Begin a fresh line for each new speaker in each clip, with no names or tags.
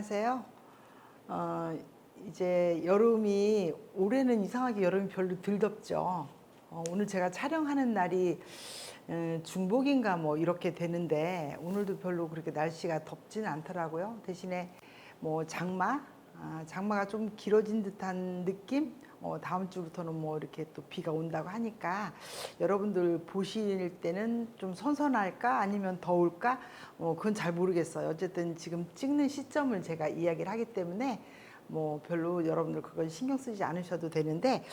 안녕하세요. 어, 이제 여름이 올해는 이상하게 여름이 별로 덜 덥죠. 어, 오늘 제가 촬영하는 날이 어, 중복인가 뭐 이렇게 되는데 오늘도 별로 그렇게 날씨가 덥지는 않더라고요. 대신에 뭐 장마, 아, 장마가 좀 길어진 듯한 느낌. 어, 다음 주부터는 뭐 이렇게 또 비가 온다고 하니까 여러분들 보실 때는 좀 선선할까 아니면 더울까 어, 그건 잘 모르겠어요. 어쨌든 지금 찍는 시점을 제가 이야기를 하기 때문에 뭐 별로 여러분들 그건 신경 쓰지 않으셔도 되는데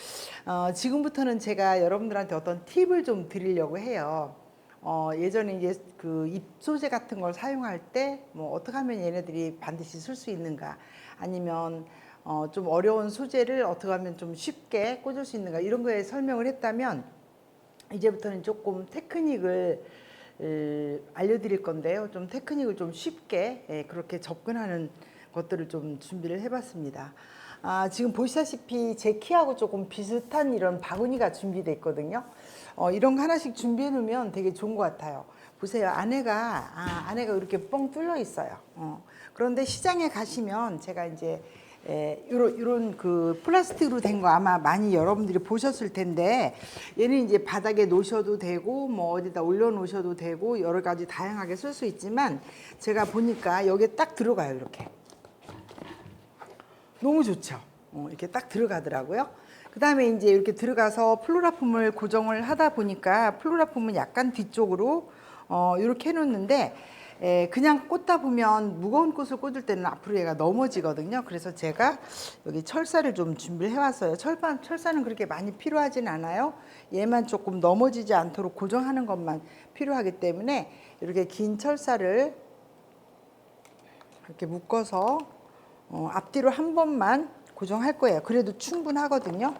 어, 지금부터는 제가 여러분들한테 어떤 팁을 좀 드리려고 해요. 어, 예전에 이제 그 입소재 같은 걸 사용할 때 뭐 어떻게 하면 얘네들이 반드시 쓸 수 있는가 아니면 어, 좀 어려운 소재를 어떻게 하면 좀 쉽게 꽂을 수 있는가 이런 거에 설명을 했다면 이제부터는 조금 테크닉을 을, 알려드릴 건데요. 좀 테크닉을 좀 쉽게 예, 그렇게 접근하는 것들을 좀 준비를 해봤습니다. 아, 지금 보시다시피 제 키하고 조금 비슷한 이런 바구니가 준비되어 있거든요. 어, 이런 거 하나씩 준비해 놓으면 되게 좋은 것 같아요. 보세요. 안에가, 아, 안에가 이렇게 뻥 뚫려 있어요. 어. 그런데 시장에 가시면 제가 이제 에, 요런, 요런 그 플라스틱으로 된 거 아마 많이 여러분들이 보셨을 텐데 얘는 이제 바닥에 놓으셔도 되고 뭐 어디다 올려 놓으셔도 되고 여러 가지 다양하게 쓸 수 있지만 제가 보니까 여기에 딱 들어가요 이렇게. 너무 좋죠? 어, 이렇게 딱 들어가더라고요. 그 다음에 이제 이렇게 들어가서 플로라폼을 고정을 하다 보니까 플로라폼은 약간 뒤쪽으로 어, 이렇게 해놓는데 에, 그냥 꽂다 보면 무거운 꽃을 꽂을 때는 앞으로 얘가 넘어지거든요. 그래서 제가 여기 철사를 좀 준비를 해왔어요. 철판, 철사는 그렇게 많이 필요하진 않아요. 얘만 조금 넘어지지 않도록 고정하는 것만 필요하기 때문에 이렇게 긴 철사를 이렇게 묶어서 어, 앞뒤로 한 번만 고정할 거예요. 그래도 충분하거든요.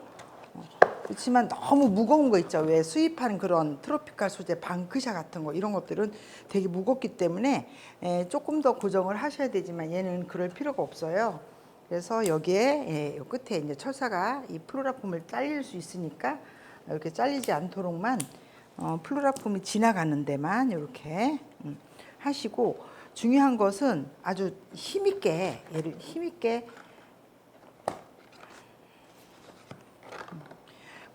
그렇지만 너무 무거운 거 있죠. 왜 수입하는 그런 트로피칼 소재 방크샤 같은 거 이런 것들은 되게 무겁기 때문에 에, 조금 더 고정을 하셔야 되지만 얘는 그럴 필요가 없어요. 그래서 여기에 예, 요 끝에 이제 철사가 이 플로라폼을 잘릴 수 있으니까 이렇게 잘리지 않도록만 어, 플로라폼이 지나가는 데만 이렇게 음, 하시고 중요한 것은 아주 힘있게 얘를 힘있게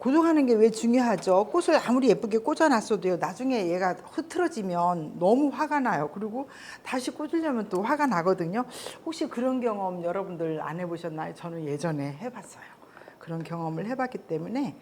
고정하는 게 왜 중요하죠? 꽃을 아무리 예쁘게 꽂아놨어도요, 나중에 얘가 흐트러지면 너무 화가 나요. 그리고 다시 꽂으려면 또 화가 나거든요. 혹시 그런 경험 여러분들 안 해보셨나요? 저는 예전에 해봤어요. 그런 경험을 해봤기 때문에,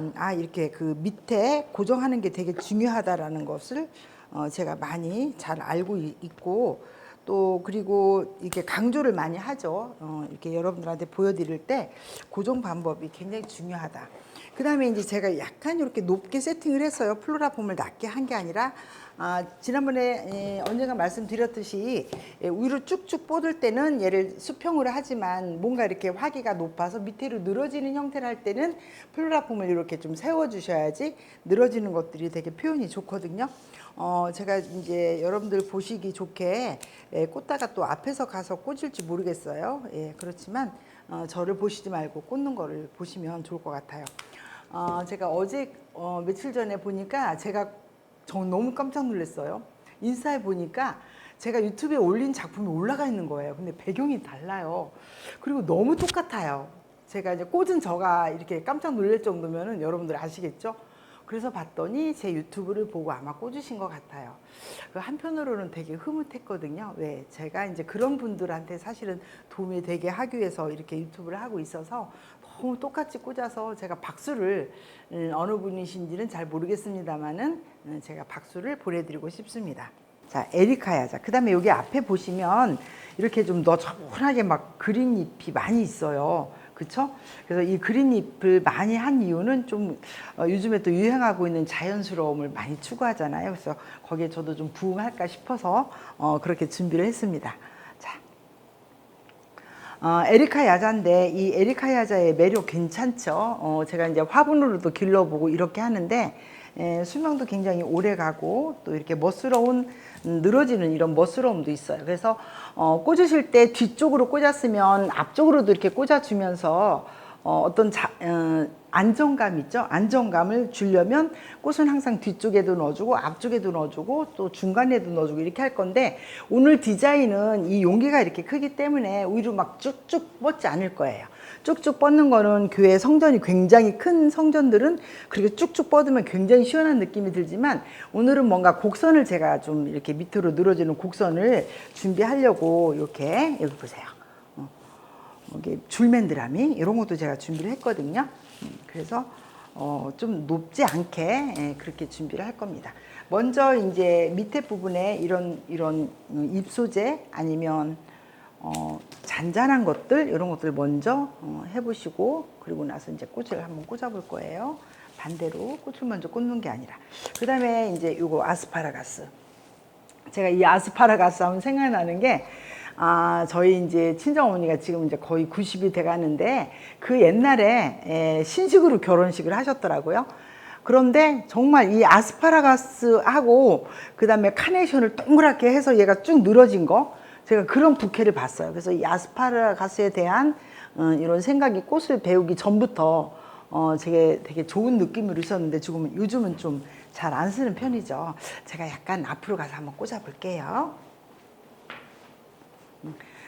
음, 아, 이렇게 그 밑에 고정하는 게 되게 중요하다라는 것을 어, 제가 많이 잘 알고 이- 있고, 또 그리고 이렇게 강조를 많이 하죠. 어, 이렇게 여러분들한테 보여드릴 때 고정 방법이 굉장히 중요하다. 그 다음에 이제 제가 약간 이렇게 높게 세팅을 했어요. 플로라 폼을 낮게 한 게 아니라, 아, 지난번에 에, 언젠가 말씀드렸듯이 에, 위로 쭉쭉 뻗을 때는 얘를 수평으로 하지만 뭔가 이렇게 화기가 높아서 밑으로 늘어지는 형태를 할 때는 플로라 폼을 이렇게 좀 세워주셔야지 늘어지는 것들이 되게 표현이 좋거든요. 어, 제가 이제 여러분들 보시기 좋게 에, 꽂다가 또 앞에서 가서 꽂을지 모르겠어요. 예, 그렇지만 어, 저를 보시지 말고 꽂는 거를 보시면 좋을 것 같아요. 어, 제가 어제 어, 며칠 전에 보니까 제가 저 너무 깜짝 놀랐어요. 인스타에 보니까 제가 유튜브에 올린 작품이 올라가 있는 거예요. 근데 배경이 달라요. 그리고 너무 똑같아요. 제가 이제 꽂은 저가 이렇게 깜짝 놀랄 정도면은 여러분들 아시겠죠? 그래서 봤더니 제 유튜브를 보고 아마 꽂으신 것 같아요. 그 한편으로는 되게 흐뭇했거든요. 왜? 제가 이제 그런 분들한테 사실은 도움이 되게 하기 위해서 이렇게 유튜브를 하고 있어서 너무 똑같이 꽂아서 제가 박수를 음, 어느 분이신지는 잘 모르겠습니다만은 음, 제가 박수를 보내드리고 싶습니다. 자, 에리카야 자. 그 다음에 여기 앞에 보시면 이렇게 좀 너저분하게 막 그린 잎이 많이 있어요. 그쵸? 그래서 이 그린 잎을 많이 한 이유는 좀 어, 요즘에 또 유행하고 있는 자연스러움을 많이 추구하잖아요. 그래서 거기에 저도 좀 부응할까 싶어서 어, 그렇게 준비를 했습니다. 자, 어, 에리카 야자인데 이 에리카 야자의 매력 괜찮죠? 어, 제가 이제 화분으로도 길러보고 이렇게 하는데 에, 수명도 굉장히 오래 가고 또 이렇게 멋스러운 음, 늘어지는 이런 멋스러움도 있어요. 그래서 어, 꽂으실 때 뒤쪽으로 꽂았으면 앞쪽으로도 이렇게 꽂아주면서 어, 어떤 자, 어, 안정감 있죠? 안정감을 주려면 꽃은 항상 뒤쪽에도 넣어주고 앞쪽에도 넣어주고 또 중간에도 넣어주고 이렇게 할 건데 오늘 디자인은 이 용기가 이렇게 크기 때문에 위로 막 쭉쭉 뻗지 않을 거예요. 쭉쭉 뻗는 거는 교회 성전이 굉장히 큰 성전들은 그렇게 쭉쭉 뻗으면 굉장히 시원한 느낌이 들지만 오늘은 뭔가 곡선을 제가 좀 이렇게 밑으로 늘어지는 곡선을 준비하려고 이렇게 여기 보세요. 어, 여기 줄맨드라미 이런 것도 제가 준비를 했거든요. 음, 그래서 어, 좀 높지 않게 예, 그렇게 준비를 할 겁니다. 먼저 이제 밑에 부분에 이런 이런 음, 잎 소재 아니면 어, 잔잔한 것들 이런 것들 먼저 어, 해보시고 그리고 나서 이제 꽃을 한번 꽂아볼 거예요. 반대로 꽃을 먼저 꽂는 게 아니라 그 다음에 이제 요거 아스파라가스 제가 이 아스파라가스 하면 생각나는 게 아, 저희 이제 친정 어머니가 지금 이제 거의 90이 돼 가는데 그 옛날에 에, 신식으로 결혼식을 하셨더라고요. 그런데 정말 이 아스파라가스하고 그다음에 카네이션을 동그랗게 해서 얘가 쭉 늘어진 거 제가 그런 부케를 봤어요. 그래서 이 아스파라가스에 대한 어, 이런 생각이 꽃을 배우기 전부터 어, 되게 되게 좋은 느낌으로 있었는데 지금은 요즘은 좀 잘 안 쓰는 편이죠. 제가 약간 앞으로 가서 한번 꽂아 볼게요.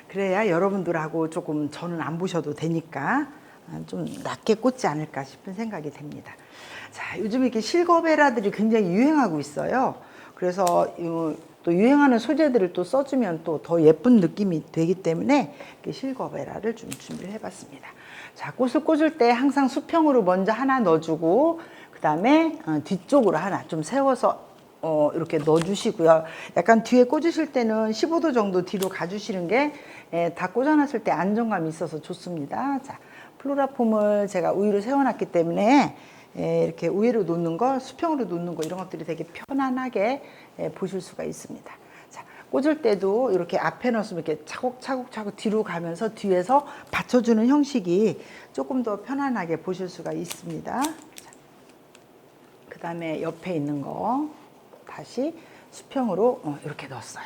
그래야 여러분들하고 조금 저는 안 보셔도 되니까 아, 좀 낮게 꽂지 않을까 싶은 생각이 됩니다. 자, 요즘 이렇게 실거베라들이 굉장히 유행하고 있어요. 그래서 이- 또 유행하는 소재들을 또 써주면 또 더 예쁜 느낌이 되기 때문에 실거베라를 좀 준비를 해봤습니다. 자, 꽃을 꽂을 때 항상 수평으로 먼저 하나 넣어주고 그 다음에 뒤쪽으로 하나 좀 세워서 어, 이렇게 넣어주시고요. 약간 뒤에 꽂으실 때는 15도 정도 뒤로 가주시는 게 예, 다 꽂아놨을 때 안정감이 있어서 좋습니다. 자, 플로라폼을 제가 우위로 세워놨기 때문에 예, 이렇게 우위로 놓는 거, 수평으로 놓는 거 이런 것들이 되게 편안하게 예, 보실 수가 있습니다. 자, 꽂을 때도 이렇게 앞에 넣으면 이렇게 차곡차곡차곡 뒤로 가면서 뒤에서 받쳐주는 형식이 조금 더 편안하게 보실 수가 있습니다. 그 다음에 옆에 있는 거 다시 수평으로 어, 이렇게 넣었어요.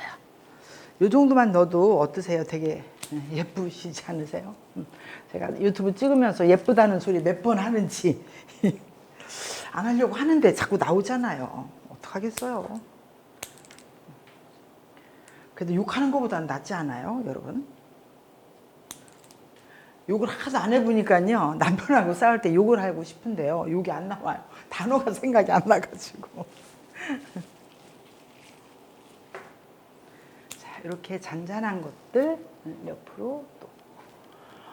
이 정도만 넣어도 어떠세요? 되게 예, 예쁘시지 않으세요? 음, 제가 유튜브 찍으면서 예쁘다는 소리 몇 번 하는지 안 하려고 하는데 자꾸 나오잖아요. 어떡하겠어요? 그래도 욕하는 것보다는 낫지 않아요, 여러분? 욕을 하나도 안 해보니까요. 남편하고 싸울 때 욕을 하고 싶은데요. 욕이 안 나와요. 단어가 생각이 안 나가지고. 자, 이렇게 잔잔한 것들 옆으로 또.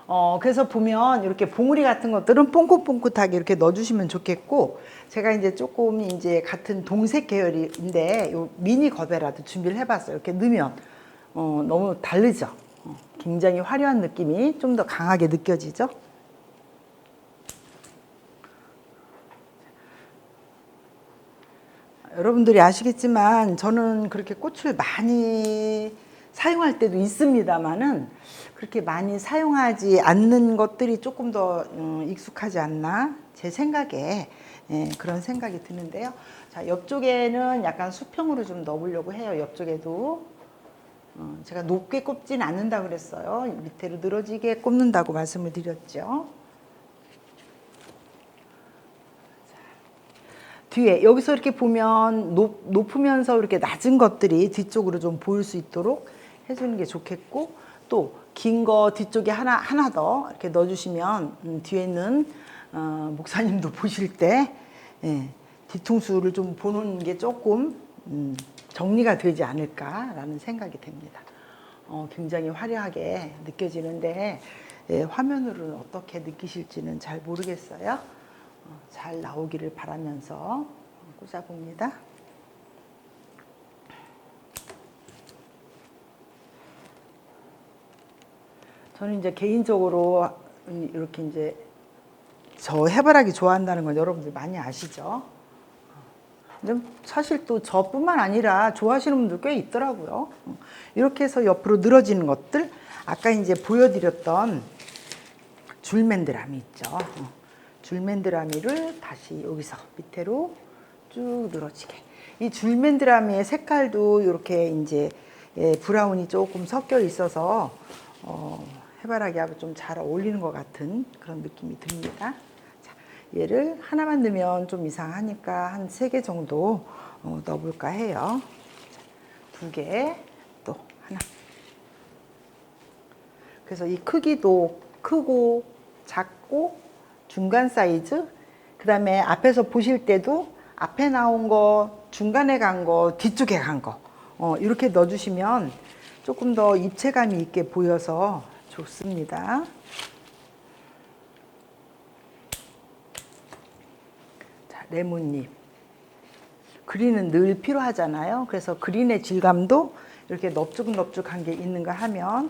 어, 그래서 보면 이렇게 봉우리 같은 것들은 뽕긋뽕긋하게 이렇게 넣어주시면 좋겠고, 제가 이제 조금 이제 같은 동색 계열인데, 요 미니 거베라도 준비를 해봤어요. 이렇게 넣으면, 어, 너무 다르죠? 어, 굉장히 화려한 느낌이 좀 더 강하게 느껴지죠? 여러분들이 아시겠지만 저는 그렇게 꽃을 많이 사용할 때도 있습니다만은 그렇게 많이 사용하지 않는 것들이 조금 더 음, 익숙하지 않나 제 생각에 예, 그런 생각이 드는데요. 자 옆쪽에는 약간 수평으로 좀 넣어보려고 해요. 옆쪽에도 어, 제가 높게 꼽진 않는다 그랬어요. 밑으로 늘어지게 꼽는다고 말씀을 드렸죠. 뒤에 여기서 이렇게 보면 높, 높으면서 이렇게 낮은 것들이 뒤쪽으로 좀 보일 수 있도록 해주는 게 좋겠고 또 긴 거 뒤쪽에 하나 하나 더 이렇게 넣어주시면 음, 뒤에는 어, 목사님도 보실 때 예, 뒤통수를 좀 보는 게 조금 음, 정리가 되지 않을까라는 생각이 됩니다. 어, 굉장히 화려하게 느껴지는데 예, 화면으로는 어떻게 느끼실지는 잘 모르겠어요. 어, 잘 나오기를 바라면서 꽂아봅니다. 저는 이제 개인적으로 이렇게 이제 저 해바라기 좋아한다는 건 여러분들 많이 아시죠? 사실 또 저뿐만 아니라 좋아하시는 분들 꽤 있더라고요. 이렇게 해서 옆으로 늘어지는 것들, 아까 이제 보여드렸던 줄맨드라미 있죠. 줄맨드라미를 다시 여기서 밑으로 쭉 늘어지게. 이 줄맨드라미의 색깔도 이렇게 이제 예, 브라운이 조금 섞여 있어서 어, 해바라기하고 좀 잘 어울리는 것 같은 그런 느낌이 듭니다. 자, 얘를 하나만 넣으면 좀 이상하니까 한 세 개 정도 어, 넣어볼까 해요. 두 개, 또 하나. 그래서 이 크기도 크고 작고 중간 사이즈, 그 다음에 앞에서 보실 때도 앞에 나온 거, 중간에 간 거, 뒤쪽에 간 거, 어, 이렇게 넣어주시면 조금 더 입체감이 있게 보여서 좋습니다. 자, 레몬잎. 그린은 늘 필요하잖아요. 그래서 그린의 질감도 이렇게 넙죽넙죽한 게 있는가 하면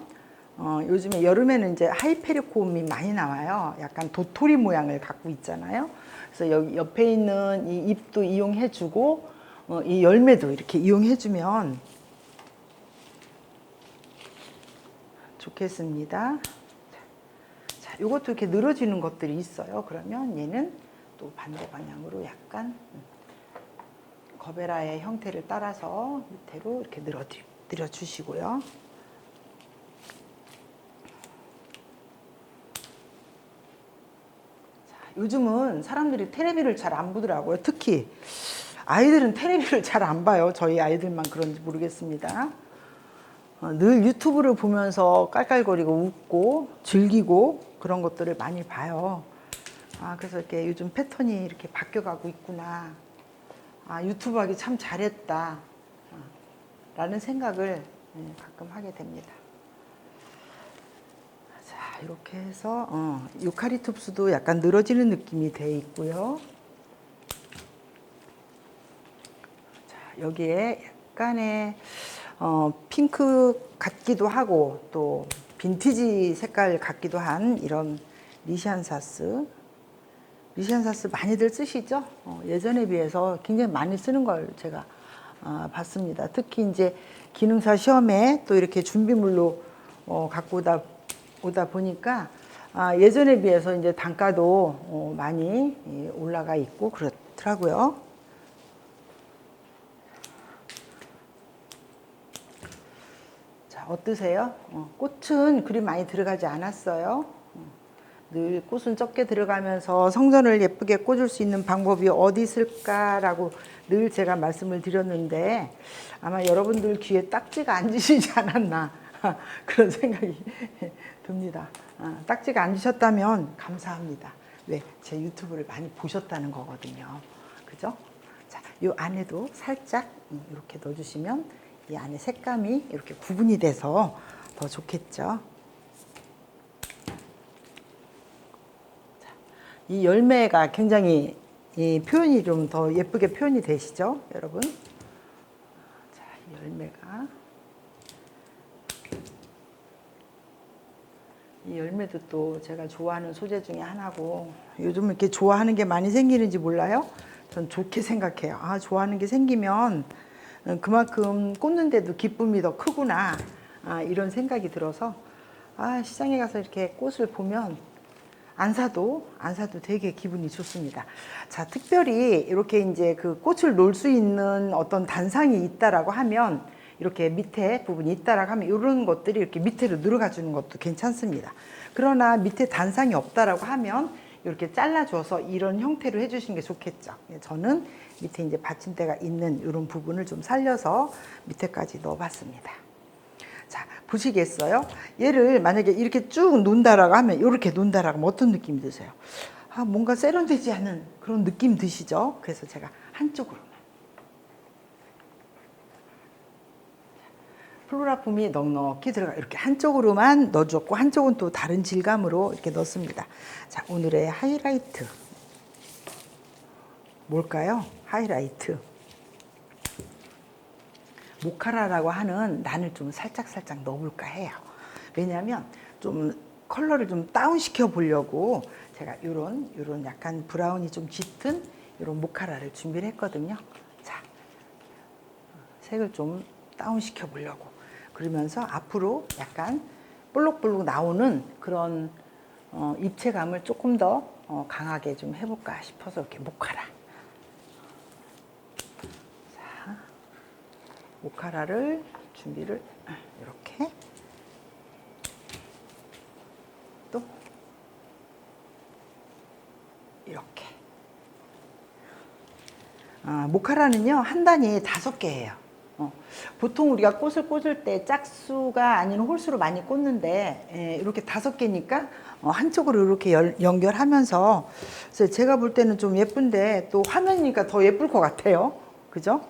어, 요즘에 여름에는 이제 하이페리콤이 많이 나와요. 약간 도토리 모양을 갖고 있잖아요. 그래서 여기 옆에 있는 이 잎도 이용해주고 어, 이 열매도 이렇게 이용해주면 좋겠습니다. 자, 이것도 이렇게 늘어지는 것들이 있어요. 그러면 얘는 또 반대 방향으로 약간 음, 거베라의 형태를 따라서 밑으로 이렇게 늘어드려 늘어주시고요. 요즘은 사람들이 테레비를 잘 안 보더라고요. 특히 아이들은 테레비를 잘 안 봐요. 저희 아이들만 그런지 모르겠습니다. 어, 늘 유튜브를 보면서 깔깔거리고 웃고 즐기고 그런 것들을 많이 봐요. 아, 그래서 이렇게 요즘 패턴이 이렇게 바뀌어가고 있구나. 아, 유튜브 하기 참 잘했다. 어, 라는 생각을 예, 가끔 하게 됩니다. 자, 이렇게 해서 어, 유카리톱스도 약간 늘어지는 느낌이 돼 있고요. 자, 여기에 약간의 어, 핑크 같기도 하고 또 빈티지 색깔 같기도 한 이런 리시안사스. 리시안사스 많이들 쓰시죠? 어, 예전에 비해서 굉장히 많이 쓰는 걸 제가 아, 봤습니다. 특히 이제 기능사 시험에 또 이렇게 준비물로 어, 갖고 오다 오다 보니까 아, 예전에 비해서 이제 단가도 어, 많이 예, 올라가 있고 그렇더라고요. 자, 어떠세요? 어, 꽃은 그리 많이 들어가지 않았어요. 어, 늘 꽃은 적게 들어가면서 성전을 예쁘게 꽂을 수 있는 방법이 어디 있을까라고 늘 제가 말씀을 드렸는데 아마 여러분들 귀에 딱지가 앉으시지 않았나 그런 생각이 듭니다. 아, 딱지가 앉으셨다면 감사합니다. 왜? 제 유튜브를 많이 보셨다는 거거든요. 그죠? 자, 요 안에도 살짝 음, 이렇게 넣어주시면 이 안에 색감이 이렇게 구분이 돼서 더 좋겠죠. 자, 이 열매가 굉장히 이 표현이 좀 더 예쁘게 표현이 되시죠, 여러분? 자, 이 열매가 이 열매도 또 제가 좋아하는 소재 중에 하나고 요즘 이렇게 좋아하는 게 많이 생기는지 몰라요. 전 좋게 생각해요. 아, 좋아하는 게 생기면 그만큼 꽂는데도 기쁨이 더 크구나. 아, 이런 생각이 들어서 아, 시장에 가서 이렇게 꽃을 보면 안 사도 안 사도 되게 기분이 좋습니다. 자, 특별히 이렇게 이제 그 꽃을 놓을 수 있는 어떤 단상이 있다라고 하면 이렇게 밑에 부분이 있다라고 하면 이런 것들이 이렇게 밑으로 들어가 주는 것도 괜찮습니다. 그러나 밑에 단상이 없다라고 하면 이렇게 잘라줘서 이런 형태로 해주시는 게 좋겠죠. 예, 저는 밑에 이제 받침대가 있는 이런 부분을 좀 살려서 밑에까지 넣어봤습니다. 자, 보시겠어요? 얘를 만약에 이렇게 쭉 논다라고 하면 이렇게 논다라고 하면 어떤 느낌이 드세요? 아, 뭔가 세련되지 않은 그런 느낌 드시죠? 그래서 제가 한쪽으로만. 플로라품이 넉넉히 들어가 이렇게 한쪽으로만 넣어줬고 한쪽은 또 다른 질감으로 이렇게 넣습니다. 자 오늘의 하이라이트 뭘까요? 하이라이트 모카라라고 하는 난을 좀 살짝 살짝 넣어볼까 해요. 왜냐하면 좀 컬러를 좀 다운 시켜 보려고 제가 이런 이런 약간 브라운이 좀 짙은 이런 모카라를 준비를 했거든요. 자 색을 좀 다운 시켜 보려고 그러면서 앞으로 약간 볼록볼록 나오는 그런 어, 입체감을 조금 더 어, 강하게 좀 해볼까 싶어서 이렇게 모카라 자 모카라를 준비를 이렇게 또 이렇게. 아, 모카라는요 한 단이 다섯 개예요. 어, 보통 우리가 꽃을 꽂을 때 짝수가 아닌 홀수로 많이 꽂는데 예, 이렇게 다섯 개니까 어, 한쪽으로 이렇게 열- 연결하면서 그래서 제가 볼 때는 좀 예쁜데 또 화면이니까 더 예쁠 것 같아요. 그죠?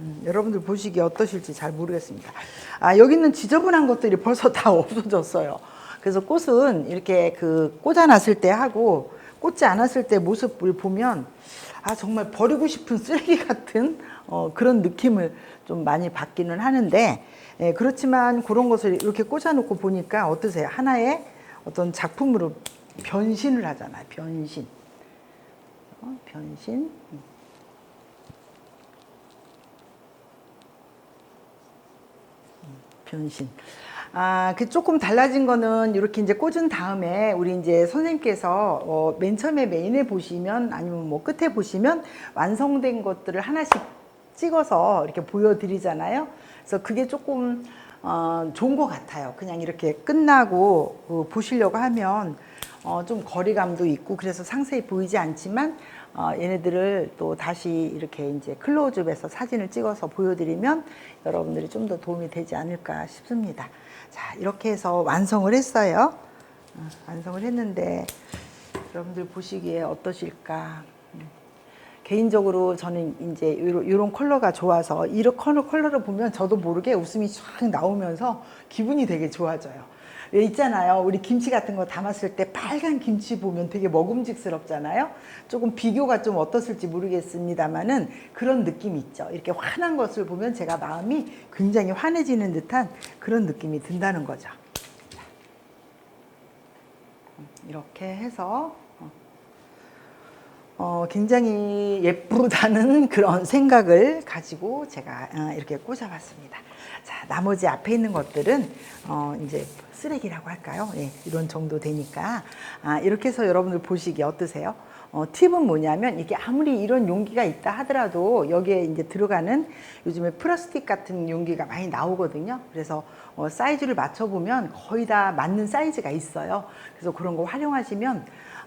음, 여러분들 보시기에 어떠실지 잘 모르겠습니다. 아, 여기 있는 지저분한 것들이 벌써 다 없어졌어요. 그래서 꽃은 이렇게 그 꽂아놨을 때 하고 꽂지 않았을 때 모습을 보면 아, 정말 버리고 싶은 쓰레기 같은 어, 그런 느낌을 좀 많이 받기는 하는데 예, 그렇지만 그런 것을 이렇게 꽂아놓고 보니까 어떠세요? 하나의 어떤 작품으로 변신을 하잖아요. 변신. 어, 변신. 변신. 아, 그 조금 달라진 거는 이렇게 이제 꽂은 다음에 우리 이제 선생님께서 어, 맨 처음에 메인에 보시면 아니면 뭐 끝에 보시면 완성된 것들을 하나씩 찍어서 이렇게 보여드리잖아요. 그래서 그게 조금 어, 좋은 것 같아요. 그냥 이렇게 끝나고 어, 보시려고 하면 어, 좀 거리감도 있고 그래서 상세히 보이지 않지만 어, 얘네들을 또 다시 이렇게 이제 클로즈업해서 사진을 찍어서 보여드리면 여러분들이 좀 더 도움이 되지 않을까 싶습니다. 자, 이렇게 해서 완성을 했어요. 어, 완성을 했는데 여러분들 보시기에 어떠실까? 음. 개인적으로 저는 이제 이런 컬러가 좋아서 이런 컬러 컬러를 보면 저도 모르게 웃음이 쫙 나오면서 기분이 되게 좋아져요. 왜 있잖아요. 우리 김치 같은 거 담았을 때 빨간 김치 보면 되게 먹음직스럽잖아요. 조금 비교가 좀 어떻을지 모르겠습니다만은 그런 느낌이 있죠. 이렇게 환한 것을 보면 제가 마음이 굉장히 환해지는 듯한 그런 느낌이 든다는 거죠. 자. 이렇게 해서 어, 어, 굉장히 예쁘다는 그런 생각을 가지고 제가 어, 이렇게 꽂아봤습니다. 자, 나머지 앞에 있는 것들은 어, 이제 쓰레기라고 할까요? 예, 이런 정도 되니까 아, 이렇게 해서 여러분들 보시기 어떠세요? 어, 팁은 뭐냐면 이게 아무리 이런 용기가 있다 하더라도 여기에 이제 들어가는 요즘에 플라스틱 같은 용기가 많이 나오거든요. 그래서 어, 사이즈를 맞춰보면 거의 다 맞는 사이즈가 있어요. 그래서 그런 거 활용하시면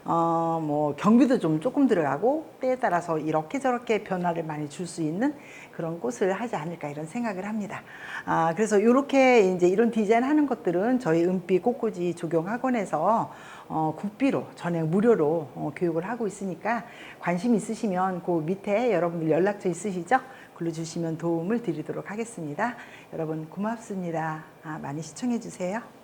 어, 뭐 경비도 좀 조금 들어가고 때에 따라서 이렇게 저렇게 변화를 많이 줄 수 있는 그런 꽃을 하지 않을까 이런 생각을 합니다. 아, 그래서 이렇게 이제 이런 디자인 하는 것들은 저희 은빛 꽃꽂이 조경 학원에서 어, 국비로 전액 무료로 어, 교육을 하고 있으니까 관심 있으시면 그 밑에 여러분들 연락처 있으시죠? 글로 주시면 도움을 드리도록 하겠습니다. 여러분 고맙습니다. 아, 많이 시청해 주세요.